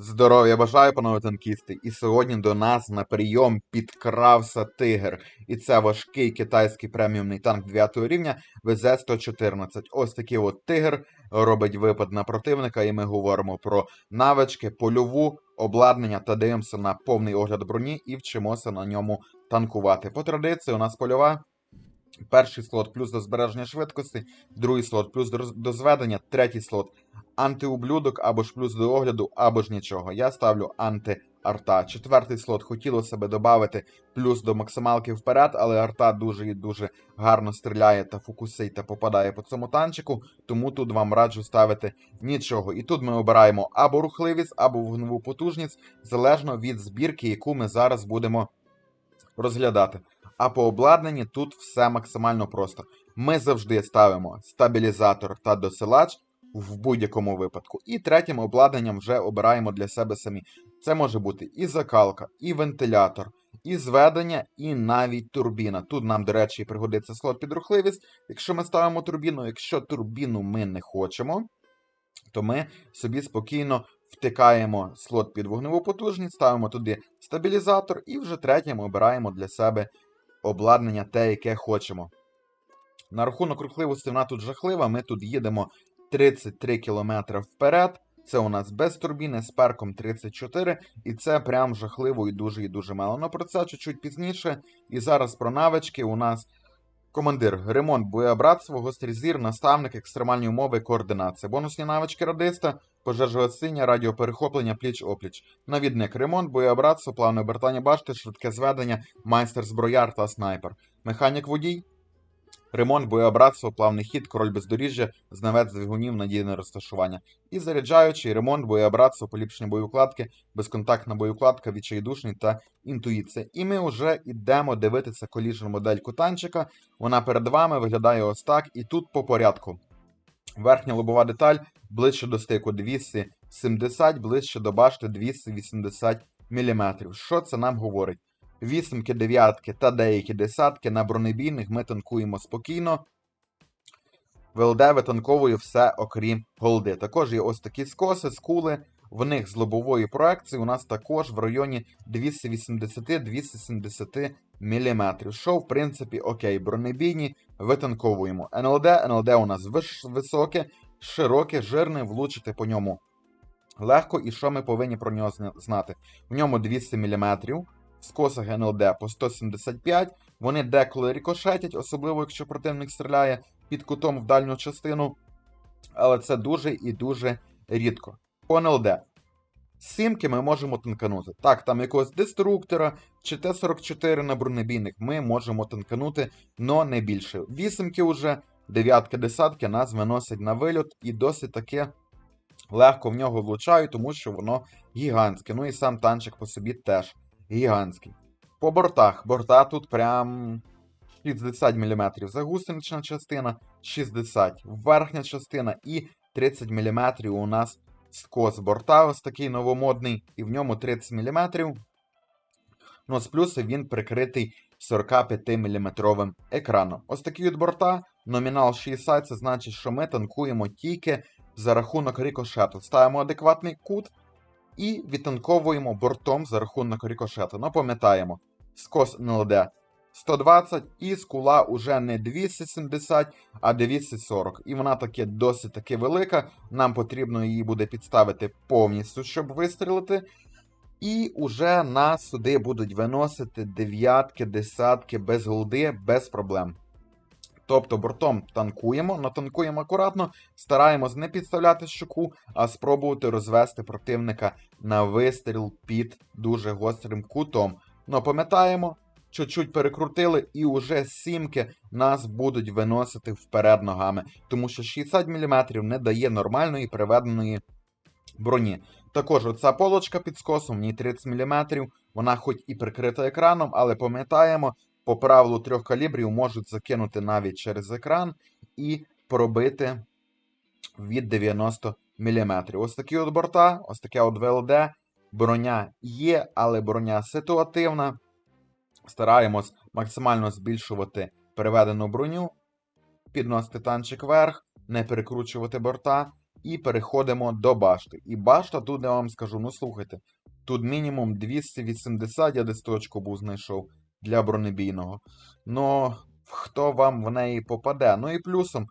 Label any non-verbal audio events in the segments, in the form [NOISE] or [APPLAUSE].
Здоров'я бажаю, панове танкісти. І сьогодні до нас на прийом підкрався тигр. І це важкий китайський преміумний танк 9 рівня ВЗ-114. Ось такий от тигр робить випад на противника, і ми говоримо про навички, польову, обладнання та дивимося на повний огляд броні і вчимося на ньому танкувати. По традиції у нас польова. Перший слот плюс до збереження швидкості, другий слот плюс до зведення, третій слот антиублюдок або ж плюс до огляду, або ж нічого. Я ставлю анти-арта. Четвертий слот хотіло себе додати плюс до максималки вперед, але арта дуже і дуже гарно стріляє та фокусить та попадає по цьому танчику, тому тут вам раджу ставити нічого. І тут ми обираємо або рухливість, або вогневу потужність, залежно від збірки, яку ми зараз будемо розглядати. А по обладнанні тут все максимально просто. Ми завжди ставимо стабілізатор та досилач в будь-якому випадку. І третім обладнанням вже обираємо для себе самі. Це може бути і закалка, і вентилятор, і зведення, і навіть турбіна. Тут нам, до речі, пригодиться слот під рухливість. Якщо ми ставимо турбіну, якщо турбіну ми не хочемо, то ми собі спокійно втикаємо слот під вогневу потужність, ставимо туди стабілізатор і вже третім обираємо для себе обладнання те, яке хочемо. На рахунок рухливості вона тут жахлива. Ми тут їдемо 33 км вперед. Це у нас без турбіни з перком 34, і це прям жахливо і дуже і дуже мало. Ну про це чуть-чуть пізніше. І зараз про навички у нас командир, ремонт боєбратство, гострий зір, наставник, екстремальні умови, координація. Бонусні навички радиста, пожежогасіння, радіоперехоплення, пліч-опліч. Навідник, ремонт, боєбратство, плавне обертання башти, швидке зведення, майстер зброяр та снайпер. Механік водій, ремонт, боєбратство, плавний хід, король бездоріжжя, знавець двигунів, надійне розташування. І заряджаючий, ремонт, боєбратство, поліпшення боєукладки, безконтактна боєукладка, відчайдушний та інтуїція. І ми вже йдемо дивитися коліжну модельку танчика. Вона перед вами виглядає ось так, і тут по порядку. Верхня лобова деталь ближче до стику 270, ближче до башти 280 мм. Що це нам говорить? Вісімки, дев'ятки та деякі десятки на бронебійних ми танкуємо спокійно. ВЛД витанковує все окрім голди. Також є ось такі скоси, скули. В них з лобової проекції у нас також в районі 280-270 мм. Що, в принципі, окей, бронебійні витанковуємо. НЛД, НЛД у нас високе, широке, жирне, влучити по ньому легко. І що ми повинні про нього знати? В ньому 200 мм, в скосах НЛД по 175. Вони деколи рикошетять, особливо якщо противник стріляє під кутом в дальню частину. Але це дуже і дуже рідко. По НЛД. Сімки ми можемо танканути. Так, там якогось деструктора чи Т-44 на бронебійних ми можемо танканути, но не більше. Вісімки вже, дев'ятки, десятки нас виносять на вильот і досить таки легко в нього влучаю, тому що воно гігантське. Ну і сам танчик по собі теж гігантський. По бортах. Борта тут прям 60 мм. Загусенична частина 60, верхня частина і 30 мм у нас скос борта, ось такий новомодний, і в ньому 30 мм. Ну, з плюсу він прикритий 45-мм екраном. Ось такі от борта, номінал 60, це значить, що ми танкуємо тільки за рахунок рикошету. Ставимо адекватний кут і відтанковуємо бортом за рахунок рикошету. Ну, пам'ятаємо, скос НЛД 120 і скула уже не 270, а 240. І вона таки досить таки велика. Нам потрібно її буде підставити повністю, щоб вистрілити. І уже нас сюди будуть виносити дев'ятки, десятки без голди, без проблем. Тобто бортом танкуємо, но танкуємо акуратно, стараємось не підставляти щоку, а спробувати розвести противника на вистріл під дуже гострим кутом. Но пам'ятаємо, чуть-чуть перекрутили, і уже сімки нас будуть виносити вперед ногами, тому що 60 мм не дає нормальної приведеної броні. Також оця полочка під скосом, в ній 30 мм, вона хоч і прикрита екраном, але пам'ятаємо, по правилу трьох калібрів можуть закинути навіть через екран і пробити від 90 мм. Ось такі от борта, ось таке от ВЛД. Броня є, але броня ситуативна. Стараємось максимально збільшувати переведену броню, підносити танчик вверх, не перекручувати борта. І переходимо до башти. І башта тут я вам скажу, ну слухайте, тут мінімум 280, я десь точку був знайшов для бронебійного. Ну, хто вам в неї попаде? Ну і плюсом,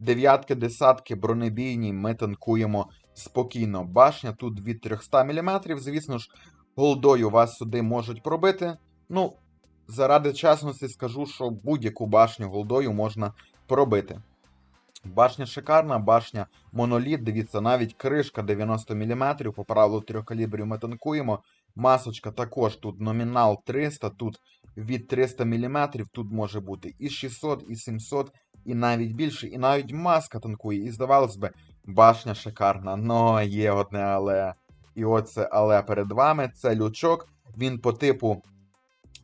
дев'ятки, десятки бронебійні ми танкуємо спокійно. Башня тут від 300 мм, звісно ж, голдою вас сюди можуть пробити. Ну, заради чесності скажу, що будь-яку башню голдою можна пробити. Башня шикарна, башня моноліт. Дивіться, навіть кришка 90 мм, по правилу трьох калібрів ми танкуємо. Масочка також тут номінал 300, тут від 300 мм, тут може бути і 600, і 700, і навіть більше. І навіть маска танкує. І здавалось би, башня шикарна. Но є одне але. І оце але перед вами. Це лючок. Він по типу,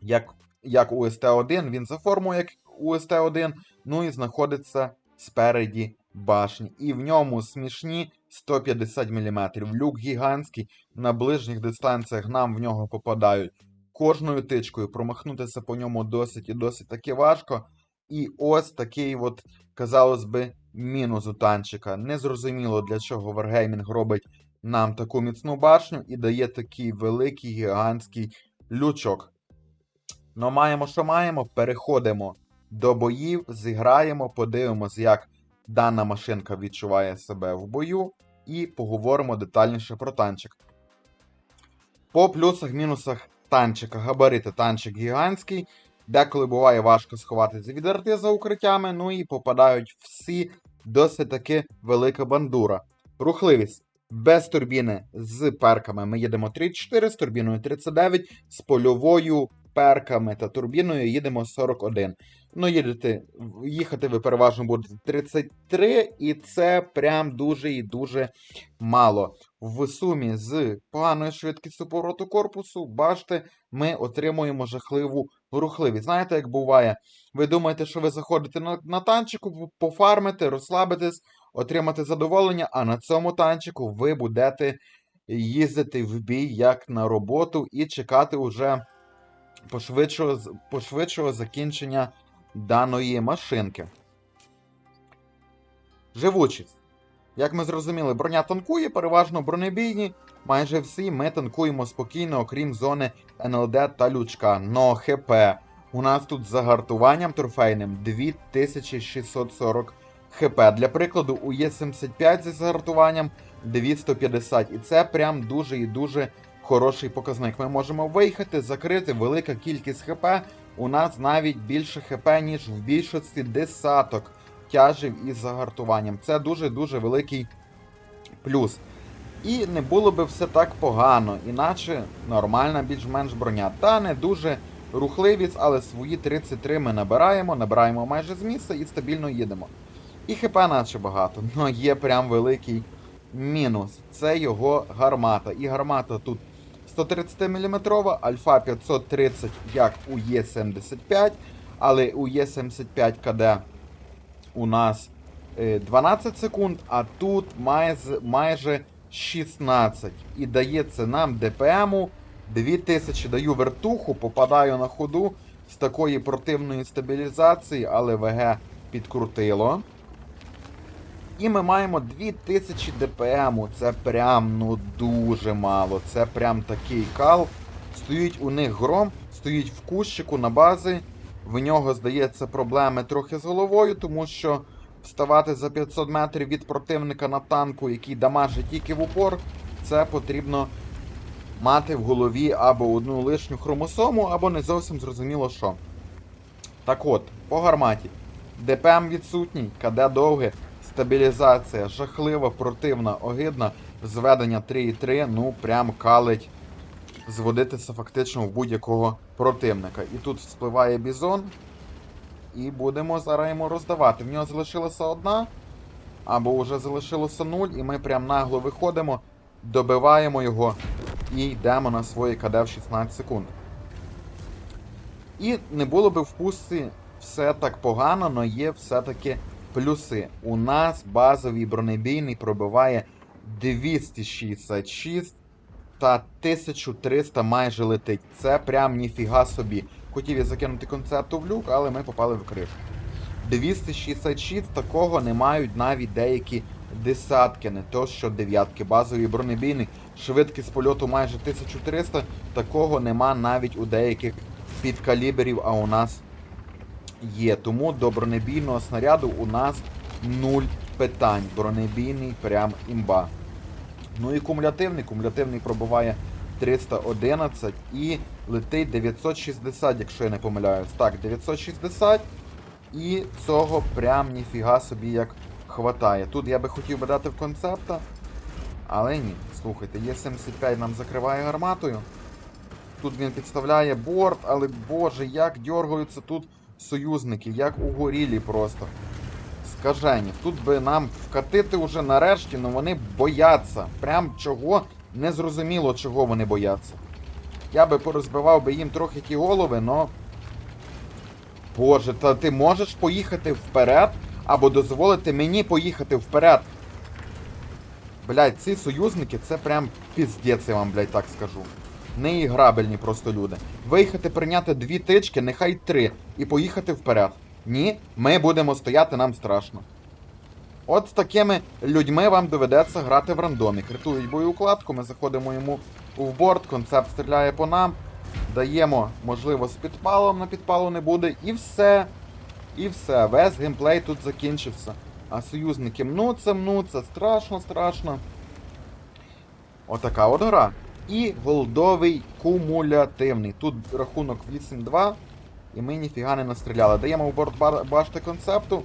як, як у СТ-1, він за формою, як у СТ-1, ну і знаходиться спереді башні. І в ньому смішні 150 мм. Люк гігантський, на ближніх дистанціях нам в нього попадають кожною тичкою. Промахнутися по ньому досить і досить таки важко. І ось такий, от, казалось би, мінус у танчика. Незрозуміло, для чого Wargaming робить нам таку міцну башню і дає такий великий гігантський лючок. Ну, маємо, що маємо, переходимо до боїв, зіграємо, подивимось, як дана машинка відчуває себе в бою, і поговоримо детальніше про танчик. По плюсах-мінусах танчика. Габарити танчик гігантський. Деколи буває важко сховатися від арти за укриттями, ну і попадають всі досить таки велика бандура. Рухливість. Без турбіни з перками ми їдемо 34, з турбіною 39, з польовою перками та турбіною їдемо 41. Ну, їдете, їхати ви переважно будете 33, і це прям дуже і дуже мало. В сумі з поганою швидкістю повороту корпусу, бачите, ми отримуємо жахливу рухливість. Знаєте, як буває? Ви думаєте, що ви заходите на, на танчику, пофармите, розслабитесь, отримати задоволення, а на цьому танчику ви будете їздити в бій як на роботу і чекати уже пошвидшого, пошвидшого закінчення даної машинки. Живучість. Як ми зрозуміли, броня танкує, переважно бронебійні. Майже всі ми танкуємо спокійно, окрім зони НЛД та лючка. Но ХП. У нас тут з загартуванням трофейним 2640 ХП. Для прикладу, у Є75 зі загартуванням 250. І це прям дуже і дуже хороший показник. Ми можемо виїхати, закрити велика кількість ХП. У нас навіть більше ХП, ніж в більшості десяток тяжів із загартуванням. Це дуже-дуже великий плюс. І не було би все так погано, іначе нормальна більш-менш броня. Та не дуже рухливість, але свої 33 ми набираємо, набираємо майже з місця і стабільно їдемо. І ХП наче багато, [LAUGHS] але є прям великий мінус. Це його гармата. І гармата тут 130 мм, альфа 530, як у Є75, але у Є75 КД у нас е, 12 секунд, а тут майже 16. І дається нам ДПМу 2000. Даю вертуху, попадаю на ходу з такої противної стабілізації, але ВГ підкрутило. І ми маємо 2000 ДПМу. Це прям ну дуже мало. Це прям такий кал. Стоїть у них гром, стоїть в кущику на базі. В нього, здається, проблеми трохи з головою, тому що вставати за 500 метрів від противника на танку, який дамажить тільки в упор, це потрібно мати в голові або одну лишню хромосому, або не зовсім зрозуміло що. Так от, по гарматі. ДПМ відсутній, КД довге, стабілізація жахлива, противна, огидна, зведення 3,3, ну прям калить зводитися фактично в будь-якого противника. І тут спливає бізон. І будемо зараз йому роздавати. В нього залишилася одна, або вже залишилося нуль, і ми прям нагло виходимо, добиваємо його і йдемо на свої КД в 16 секунд. І не було би в пустці все так погано, але є все-таки плюси. У нас базовий бронебійний пробиває 266 та 1300 майже летить. Це прям ніфіга собі. Хотів я закинути концепту в люк, але ми попали в кришку. 266 такого не мають навіть деякі десятки, не то що дев'ятки. Базовий бронебійний, швидкість польоту майже 1300. Такого нема навіть у деяких підкаліберів, а у нас є. Тому до бронебійного снаряду у нас нуль питань. Бронебійний прям імба. Ну і кумулятивний. Кумулятивний пробиває 311 і летить 960, якщо я не помиляюсь. Так, 960. І цього прям ніфіга собі як хватає. Тут я би хотів би дати в концепта. Але ні, слухайте, Є75 нам закриває гарматою. Тут він підставляє борт, але боже, як дергаються тут союзники, як угорілі просто. Скажені, тут би нам вкатити уже нарешті, але вони бояться. Прям чого не зрозуміло, чого вони бояться. Я би порозбивав би їм трохи ті голови, но. Боже, та ти можеш поїхати вперед або дозволити мені поїхати вперед. Блять, ці союзники це прям піздець, я вам, блять, так скажу. Неіграбельні просто люди. Виїхати прийняти дві тички, нехай три, і поїхати вперед. Ні, ми будемо стояти, нам страшно. От з такими людьми вам доведеться грати в рандомі. Критують боєукладку, ми заходимо йому в борт, концепт стріляє по нам, даємо, можливо, з підпалом, на підпалу не буде, і все. І все, весь геймплей тут закінчився. А союзники мнуться, мнуться, страшно, страшно. Отака от гра. І голдовий кумулятивний. Тут рахунок 8-2. І ми ніфіга не настріляли. Даємо в борт башти концепту.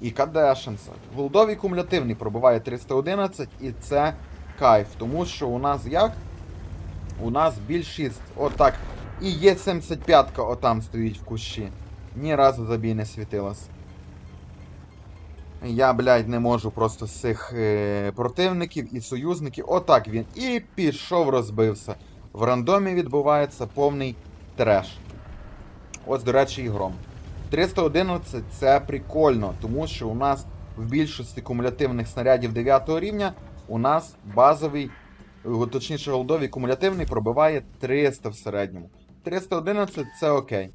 І кадешенса. Голдовий кумулятивний пробиває 311, і це кайф. Тому що у нас як? У нас більшість. Отак. І є 75-ка отам стоїть в кущі. Ні разу забій не світилась. Я, блядь, не можу просто з цих е, противників і союзників. Отак він. І пішов, розбився. В рандомі відбувається повний треш. Ось, до речі, і гром. 311 це прикольно, тому що у нас в більшості кумулятивних снарядів 9 рівня у нас базовий, точніше, голдовий кумулятивний пробиває 300 в середньому. 311 це окей.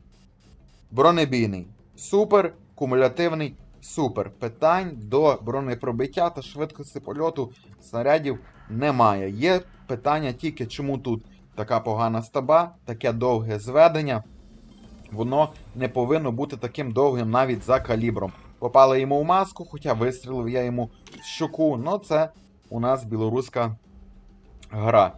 Бронебійний. Супер. Кумулятивний. Супер. Питань до бронепробиття та швидкості польоту снарядів немає. Є питання тільки, чому тут така погана стаба, таке довге зведення. Воно не повинно бути таким довгим навіть за калібром. Попали йому в маску, хоча вистрілив я йому в щоку. Ну це у нас білоруська гра.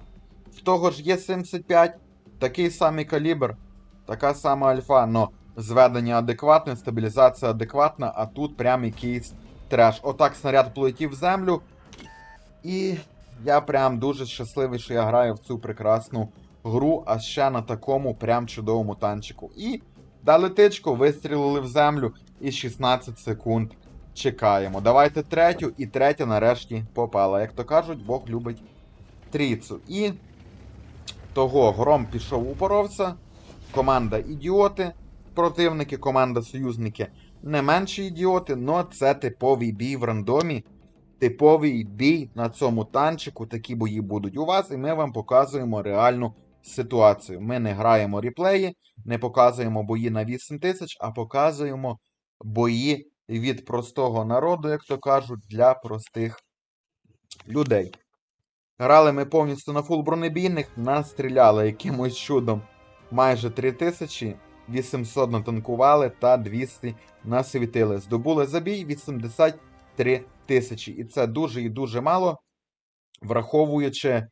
В того ж є 75, такий самий калібр, така сама альфа, но зведення адекватне, стабілізація адекватна, а тут прям якийсь треш. Отак снаряд полетів в землю. І я прям дуже щасливий, що я граю в цю прекрасну гру, а ще на такому прям чудовому танчику. І дали тичку, вистрілили в землю і 16 секунд чекаємо. Давайте третю, і третя нарешті попала. Як то кажуть, Бог любить трійцю. І того гром пішов упоровся. Команда ідіоти, противники, команда союзники не менші ідіоти, но це типовий бій в рандомі. Типовий бій на цьому танчику, такі бої будуть у вас, і ми вам показуємо реальну ситуацію. Ми не граємо ріплеї, не показуємо бої на 8 тисяч, а показуємо бої від простого народу, як то кажуть, для простих людей. Грали ми повністю на фул бронебійних, настріляли якимось чудом майже 3000, 800 натанкували та 200 насвітили. Здобули забій 83 тисячі. І це дуже і дуже мало, враховуючи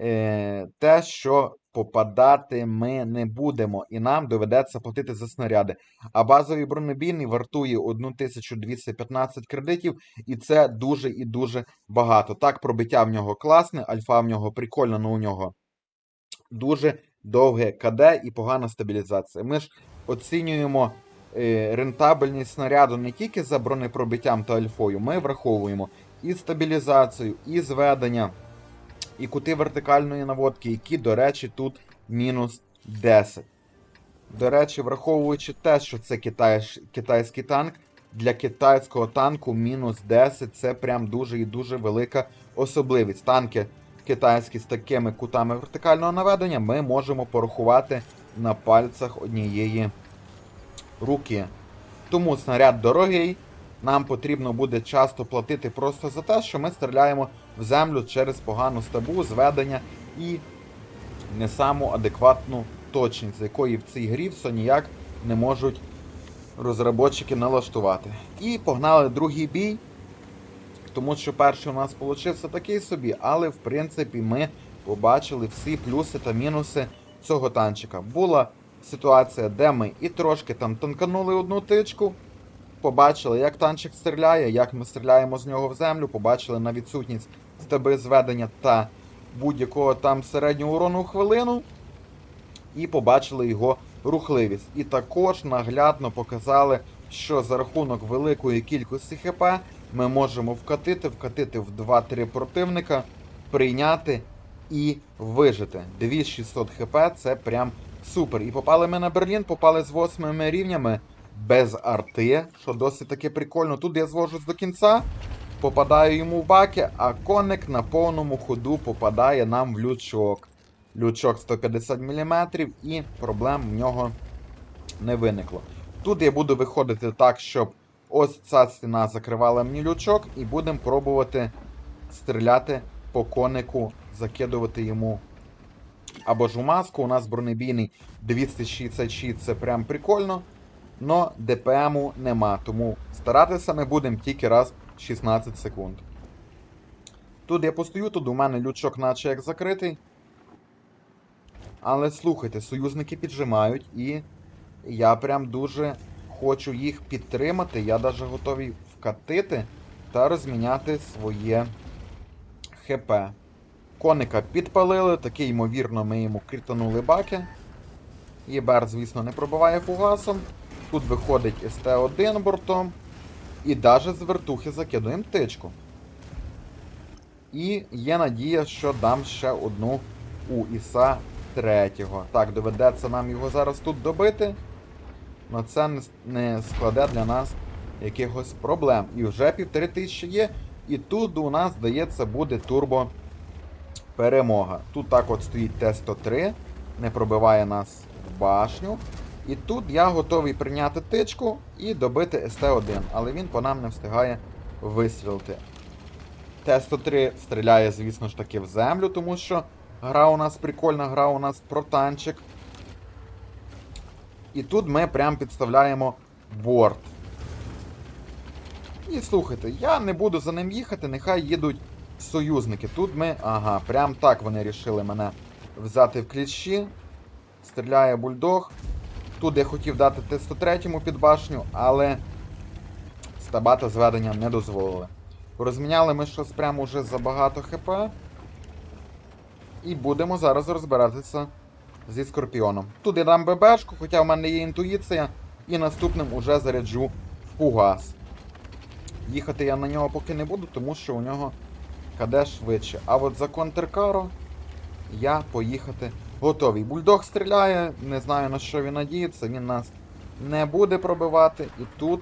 е, те, що попадати ми не будемо, і нам доведеться платити за снаряди. А базовий бронебійний вартує 1215 кредитів, і це дуже і дуже багато. Так, пробиття в нього класне, альфа в нього прикольна, але у нього дуже довге КД і погана стабілізація. Ми ж оцінюємо е, рентабельність снаряду не тільки за бронепробиттям та альфою, ми враховуємо і стабілізацію, і зведення, і кути вертикальної наводки, які, до речі, тут мінус 10. До речі, враховуючи те, що це китай, китайський танк, для китайського танку мінус 10 це прям дуже і дуже велика особливість. Танки китайські з такими кутами вертикального наведення ми можемо порахувати на пальцях однієї руки. Тому снаряд дорогий, нам потрібно буде часто платити просто за те, що ми стріляємо в землю через погану стабу, зведення і не саму адекватну точність, якої в цій грі все ніяк не можуть розробники налаштувати. І погнали другий бій. Тому що перший у нас получився такий собі, але в принципі ми побачили всі плюси та мінуси цього танчика. Була ситуація, де ми і трошки там танканули одну тичку, побачили, як танчик стріляє, як ми стріляємо з нього в землю, побачили на відсутність стаби зведення та будь-якого там середнього урону хвилину, і побачили його рухливість. І також наглядно показали, що за рахунок великої кількості ХП ми можемо вкатити, вкатити в 2-3 противника, прийняти і вижити. 2600 хп це прям супер. І попали ми на Берлін, попали з 8 рівнями без арти, що досить таки прикольно. Тут я звожусь до кінця, попадаю йому в баки, а коник на повному ходу попадає нам в лючок. Лючок 150 мм і проблем в нього не виникло. Тут я буду виходити так, щоб ось ця стіна закривала мені лючок, і будемо пробувати стріляти по конику, закидувати йому або ж у маску. У нас бронебійний 266, це прям прикольно. Но ДПМу нема, тому старатися ми будемо тільки раз в 16 секунд. Тут я постою, тут у мене лючок наче як закритий. Але слухайте, союзники піджимають і я прям дуже хочу їх підтримати. Я навіть готовий вкатити та розміняти своє ХП. Коника підпалили, таки, ймовірно, ми йому кританули баки. ЄБР, звісно, не пробиває фугасом. Тут виходить СТ-1 бортом. І навіть з вертухи закидуємо тичку. І є надія, що дам ще одну у Іса третього. Так, доведеться нам його зараз тут добити. Но це не складе для нас якихось проблем. І вже півтори тисячі є. І тут у нас, здається, буде турбо перемога. Тут так от стоїть Т-103, не пробиває нас в башню. І тут я готовий прийняти тичку і добити СТ-1, але він по нам не встигає вистрілити. Т-103 стріляє, звісно ж таки, в землю, тому що гра у нас прикольна, гра у нас про танчик. І тут ми прям підставляємо борт. І слухайте, я не буду за ним їхати, нехай їдуть союзники. Тут ми. Ага, прям так вони рішили мене взяти в кліщі. Стріляє бульдог. Тут я хотів дати Т-103 під башню, але стабата зведення не дозволили. Розміняли ми щось прямо уже забагато ХП. І будемо зараз розбиратися зі Скорпіоном. Тут я дам ББшку, хоча в мене є інтуїція, і наступним уже заряджу в фугас. Їхати я на нього поки не буду, тому що у нього КД швидше. А от за контркаро я поїхати готовий. Бульдог стріляє, не знаю на що він надіється, він нас не буде пробивати. І тут.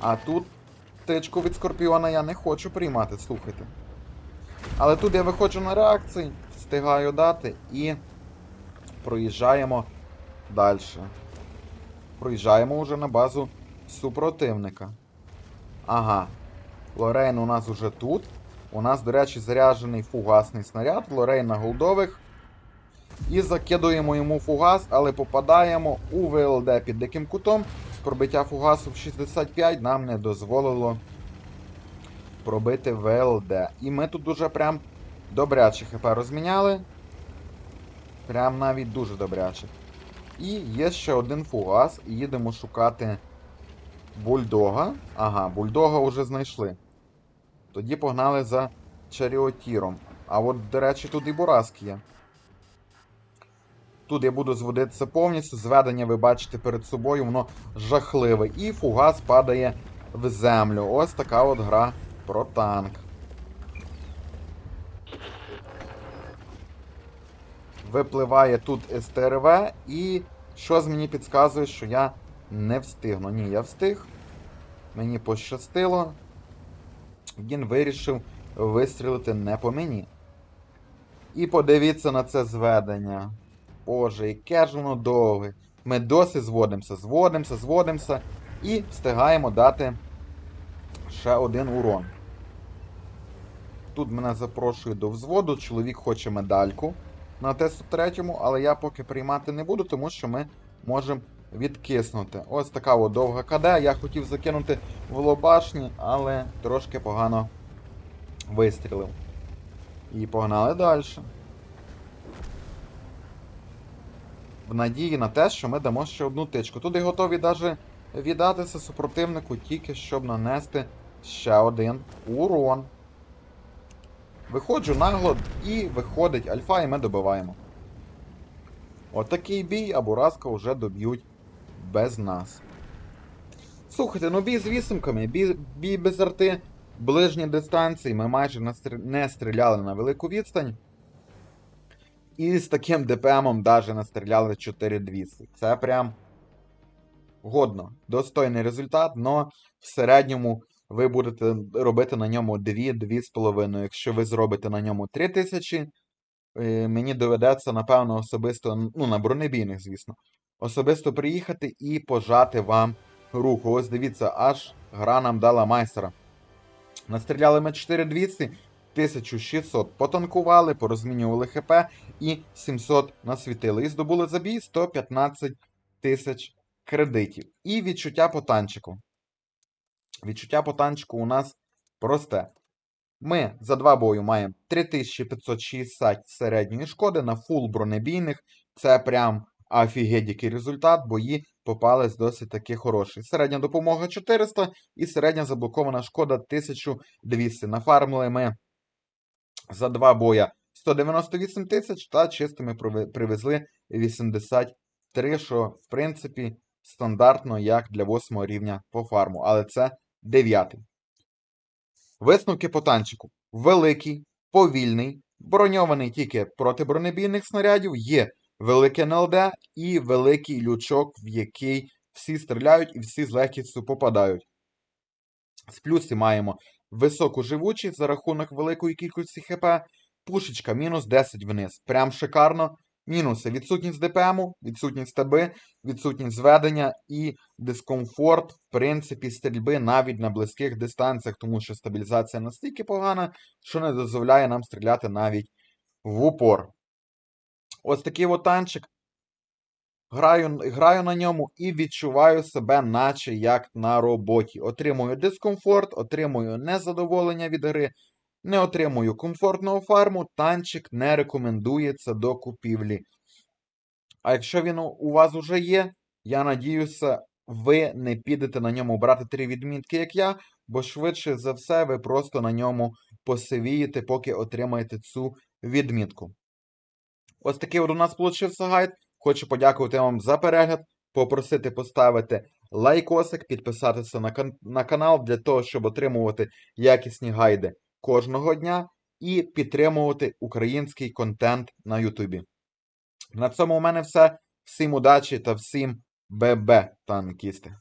А тут тичку від Скорпіона я не хочу приймати, слухайте. Але тут я виходжу на реакції, встигаю дати і проїжджаємо далі. Проїжджаємо вже на базу супротивника. Ага. Лорейн у нас уже тут. У нас, до речі, заряджений фугасний снаряд. Лорейн на голдових. І закидуємо йому фугас, але попадаємо у ВЛД під диким кутом. Пробиття фугасу в 65 нам не дозволило пробити ВЛД. І ми тут дуже прям добряче ХП розміняли. Прям навіть дуже добряче. І є ще один фугас. Їдемо шукати бульдога. Ага, бульдога вже знайшли. Тоді погнали за Чаріотіром. А от, до речі, тут і Бураск є. Тут я буду зводитися повністю. Зведення ви бачите перед собою, воно жахливе. І фугас падає в землю. Ось така от гра про танк. Випливає тут СТРВ, і щось мені підказує, що я не встигну. Ні, я встиг. Мені пощастило. Він вирішив вистрілити не по мені. І подивіться на це зведення. Боже, яке ж воно довге. Ми досі зводимося, зводимося, зводимося і встигаємо дати ще один урон. Тут мене запрошують до взводу, чоловік хоче медальку на тесту третьому, але я поки приймати не буду, тому що ми можемо відкиснути. Ось така от довга КД. Я хотів закинути в лобашні, але трошки погано вистрілив. І погнали далі. В надії на те, що ми дамо ще одну тичку. Туди готові навіть віддатися супротивнику, тільки щоб нанести ще один урон. Виходжу нагло і виходить альфа, і ми добиваємо. Отакий бій, а Бураска вже доб'ють без нас. Слухайте, ну бій з вісимками, бій, бій без арти, ближні дистанції, ми майже не стріляли на велику відстань. І з таким ДПМом даже настріляли 4200. Це прям годно. Достойний результат, але в середньому ви будете робити на ньому 2-2,5. Якщо ви зробите на ньому 3000, е, мені доведеться, напевно, особисто, ну, на бронебійних, звісно, особисто приїхати і пожати вам руку. Ось дивіться, аж гра нам дала майстера. Настріляли ми 4200, 1600 потанкували, порозмінювали ХП і 700 насвітили. І здобули за бій 115 тисяч кредитів. І відчуття по танчику. Відчуття по танчику у нас просте. Ми за два бою маємо 3560 середньої шкоди на фул бронебійних. Це прям офігеть який результат. Бої попались досить таки хороші. Середня допомога 400 і середня заблокована шкода 1200. Нафармили ми за два боя 198 тисяч та чистими привезли 83, що в принципі стандартно як для 8 рівня по фарму, але це 9. Висновки по танчику. Великий, повільний, броньований тільки проти бронебійних снарядів, є велике НЛД і великий лючок, в який всі стріляють і всі з легкістю попадають. З плюсів маємо високу живучість за рахунок великої кількості ХП, пушечка мінус 10 вниз. Прям шикарно. Мінуси відсутність ДПМу, відсутність ТБ, відсутність зведення і дискомфорт, в принципі, стрільби навіть на близьких дистанціях, тому що стабілізація настільки погана, що не дозволяє нам стріляти навіть в упор. Ось такий от танчик. Граю, граю на ньому і відчуваю себе, наче як на роботі. Отримую дискомфорт, отримую незадоволення від гри, не отримую комфортного фарму, танчик не рекомендується до купівлі. А якщо він у вас уже є, я надіюся, ви не підете на ньому брати три відмітки, як я, бо швидше за все ви просто на ньому посивієте, поки отримаєте цю відмітку. Ось такий от у нас получився гайд. Хочу подякувати вам за перегляд, попросити поставити лайкосик, підписатися на, кан- на канал для того, щоб отримувати якісні гайди кожного дня і підтримувати український контент на Ютубі. На цьому у мене все. Всім удачі та всім ББ, танкісти!